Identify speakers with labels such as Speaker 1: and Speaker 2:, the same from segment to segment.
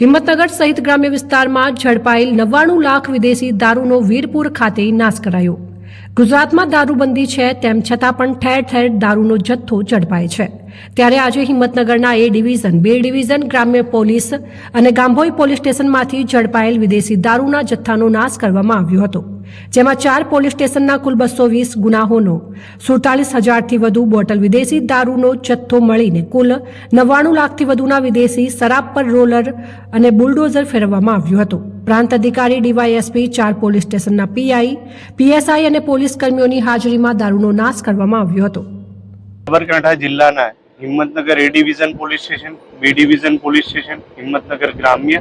Speaker 1: હિંમતનગર સહિત ગ્રામ્ય વિસ્તારમાં ઝડપાયેલ નવ્વાણું લાખ વિદેશી દારૂનો વીરપુર ખાતે નાશ કરાયો. ગુજરાતમાં દારૂબંધી છે તેમ છતાં પણ ઠેર ઠેર દારૂનો જથ્થો ઝડપાય છે. ત્યારે આજે હિંમતનગરના એ ડિવિઝન, બે ડિવિઝન, ગ્રામ્ય પોલીસ અને ગાંભોઈ પોલીસ સ્ટેશનમાંથી ઝડપાયેલ વિદેશી દારૂના જથ્થાનો નાશ કરવામાં આવ્યો હતો. જેમાં ચાર પોલીસ સ્ટેશનના કુલ બસો વીસ ગુનાહોનો, સુડતાલીસ હજારથી વધુ બોટલ વિદેશી દારૂનો જથ્થો મળીને કુલ નવ્વાણું લાખથી વધુના વિદેશી શરાબ પર રોલર અને બુલડોઝર ફેરવવામાં આવ્યું હતું. પ્રાંત અધિકારી ડીવાયએસપી, ચાર પોલીસ સ્ટેશનના પીઆઈ, પીએસઆઈ અને પોલીસ કર્મીઓની હાજરીમાં દારૂનો નાશ કરવામાં આવ્યો હતો.
Speaker 2: સાબરકાંઠા જિલ્લાના Himmatnagar A division police station B division police station, Himmatnagar ગ્રામ્ય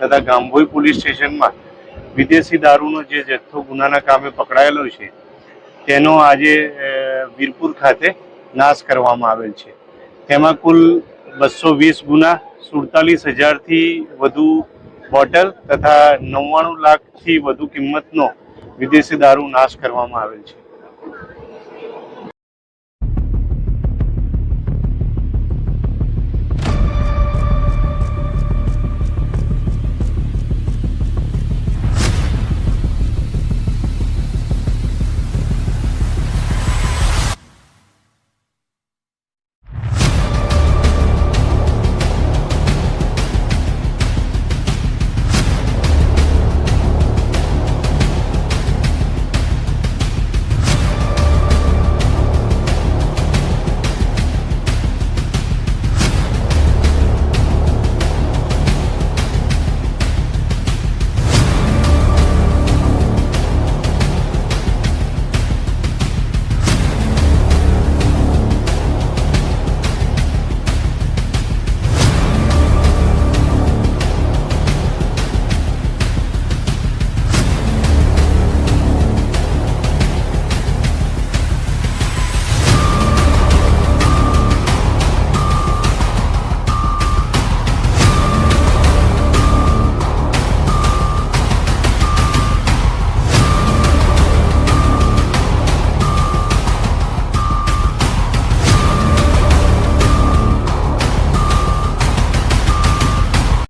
Speaker 2: તથા ગામભોઈ પોલીસ સ્ટેશનમાં વિદેશી દારૂનો જે જથ્થો ગુનાના કામે પકડાયેલો છે, તેનો આજે વીરપુર ખાતે નાશ કરવામાં આવેલ છે. તેમાં કુલ બસો વીસ ગુના, સુડતાલીસ હજારથી વધુ બોટલ તથા નવ્વાણું લાખથી વધુ કિંમતનો વિદેશી દારૂ નાશ કરવામાં આવેલ છે.